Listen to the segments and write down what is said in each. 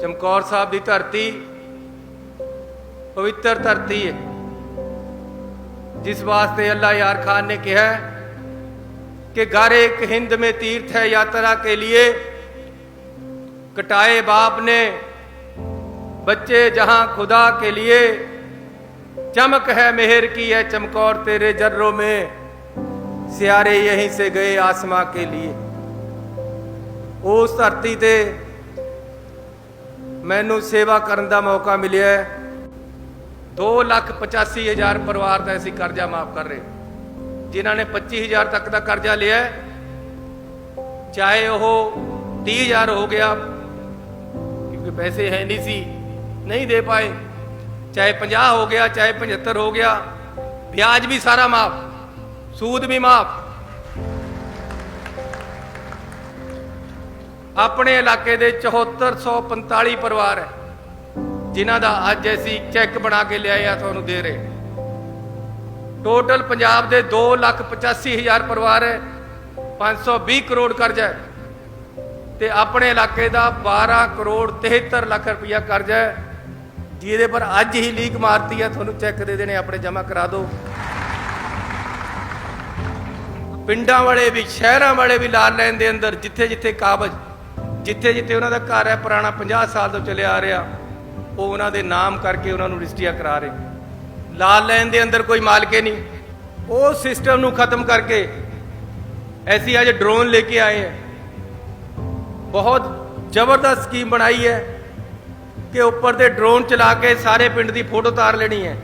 ਚਮਕੌਰ ਸਾਹਿਬ ਦੀ ਧਰਤੀ ਪਵਿੱਤਰ ਧਰਤੀ ਹੈ ਜਿਸ ਵਾਸਤੇ ਅੱਲਾ यार खान ने किया है कि घर एक हिंद में तीर्थ है यात्रा के लिए कटाए बाप ने बच्चे जहां खुदा के लिए चमक है मेहर की है चमकौर तेरे जर्रों में सियारे यहीं से गए आसमां के लिए ਉਸ ਧਰਤੀ ਤੇ ਮੈਨੂੰ ਸੇਵਾ ਕਰਨ ਦਾ ਮੌਕਾ ਮਿਲਿਆ ਹੈ। 285000 ਪਰਿਵਾਰ ਦਾ ਅਸੀਂ ਕਰਜ਼ਾ ਮਾਫ ਕਰ ਰਹੇ ਜਿਨ੍ਹਾਂ ਨੇ 25000 ਤੱਕ ਦਾ ਕਰਜ਼ਾ ਲਿਆ ਚਾਹੇ ਉਹ 30000 ਹੋ ਗਿਆ, ਕਿਉਂਕਿ ਪੈਸੇ ਹੈ ਨਹੀਂ ਸੀ, ਨਹੀਂ ਦੇ ਪਾਏ। ਚਾਹੇ 50 ਹੋ ਗਿਆ, ਚਾਹੇ 75 ਹੋ ਗਿਆ, ਵਿਆਜ ਵੀ ਸਾਰਾ ਮਾਫ, ਸੂਦ ਵੀ ਮਾਫ। ਆਪਣੇ ਇਲਾਕੇ ਦੇ 7445 ਪਰਿਵਾਰ ਹੈ, ਜਿਨ੍ਹਾਂ ਦਾ ਅੱਜ ਅਸੀਂ ਚੈੱਕ ਬਣਾ ਕੇ ਲਿਆਏ ਆ, ਤੁਹਾਨੂੰ ਦੇ ਰਹੇ ਟੋਟਲ ਪੰਜਾਬ ਦੇ 285000 ਪਰਿਵਾਰ ਹੈ 520 ਕਰੋੜ ਕਰਜ਼ਾ ਹੈ ਤੇ ਆਪਣੇ ਇਲਾਕੇ ਦਾ 12 ਕਰੋੜ 73 ਲੱਖ ਰੁਪਇਆ ਕਰਜ਼ਾ ਹੈ, ਜਿਹਦੇ ਪਰ ਅੱਜ ਹੀ ਲੀਕ ਮਾਰਤੀ ਹੈ ਤੁਹਾਨੂੰ ਚੈੱਕ ਦੇ ਦੇਣੇ, ਆਪਣੇ ਜਮ੍ਹਾਂ ਕਰਾ ਦਿਓ। ਪਿੰਡਾਂ ਵਾਲੇ ਵੀ, ਸ਼ਹਿਰਾਂ ਵਾਲੇ ਵੀ ਲਾਲ ਲੈਣ ਦੇ ਅੰਦਰ ਜਿੱਥੇ ਜਿੱਥੇ ਕਾਬਜ ਜਿੱਥੇ ਜਿੱਥੇ ਉਹਨਾਂ ਦਾ ਘਰ ਹੈ, ਪੁਰਾਣਾ 50 ਸਾਲ ਤੋਂ ਚੱਲਿਆ ਆ ਰਿਹਾ, ਉਹ ਉਹਨਾਂ ਦੇ ਨਾਮ ਕਰਕੇ ਉਹਨਾਂ ਨੂੰ ਰਜਿਸਟਰੀਆ ਕਰਾ ਰਹੇ ਲਾਲ ਲੈਣ ਦੇ ਅੰਦਰ ਕੋਈ ਮਾਲਕੇ ਨਹੀਂ। ਉਹ ਸਿਸਟਮ ਨੂੰ ਖਤਮ ਕਰਕੇ ਐਸੀ ਅੱਜ ਡਰੋਨ ਲੈ ਕੇ ਆਏ ਹੈ। ਬਹੁਤ ਜ਼ਬਰਦਸਤ ਸਕੀਮ ਬਣਾਈ ਹੈ ਕਿ ਉੱਪਰ ਤੇ ਡਰੋਨ ਚਲਾ ਕੇ ਸਾਰੇ ਪਿੰਡ ਦੀ ਫੋਟੋ ਤਾਰ ਲੈਣੀ ਹੈ।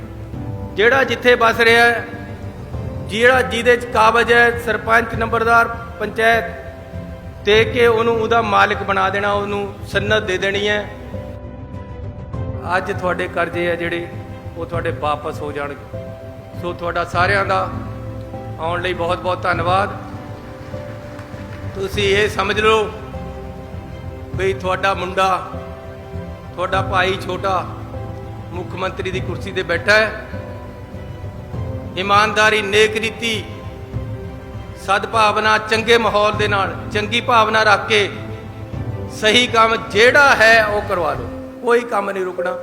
ਜਿਹੜਾ ਜਿੱਥੇ ਬਸ ਰਿਹਾ ਹੈ, ਜਿਹੜਾ ਜਿਹਦੇ ਚ ਕਾਬਜ ਹੈ, ਸਰਪੰਚ, ਨੰਬਰਦਾਰ, ਪੰਚਾਇਤ ਦੇ ਕੇ ਉਹਨੂੰ ਉਹਦਾ ਮਾਲਕ ਬਣਾ ਦੇਣਾ, ਉਹਨੂੰ ਸਨਦ ਦੇ ਦੇਣੀ ਹੈ। ਅੱਜ ਤੁਹਾਡੇ ਕਰਜ਼ੇ ਆ ਜਿਹੜੇ, ਉਹ ਤੁਹਾਡੇ ਵਾਪਸ ਹੋ ਜਾਣਗੇ। ਸੋ ਤੁਹਾਡਾ ਸਾਰਿਆਂ ਦਾ ਆਉਣ ਲਈ ਬਹੁਤ ਬਹੁਤ ਧੰਨਵਾਦ। ਤੁਸੀਂ ਇਹ ਸਮਝ ਲਓ ਵੀ ਤੁਹਾਡਾ ਮੁੰਡਾ, ਤੁਹਾਡਾ ਭਾਈ ਛੋਟਾ ਮੁੱਖ ਮੰਤਰੀ ਦੀ ਕੁਰਸੀ ਤੇ ਬੈਠਾ ਹੈ। ਇਮਾਨਦਾਰੀ ਨੇਕ ਰੀਤੀ ਸਦਭਾਵਨਾ ਚੰਗੇ ਮਾਹੌਲ ਦੇ ਨਾਲ, ਚੰਗੀ ਭਾਵਨਾ ਰੱਖ ਕੇ ਸਹੀ ਕੰਮ ਜਿਹੜਾ ਹੈ ਉਹ ਕਰਵਾ ਲਓ। ਕੋਈ ਕੰਮ ਨਹੀਂ ਰੁਕਣਾ।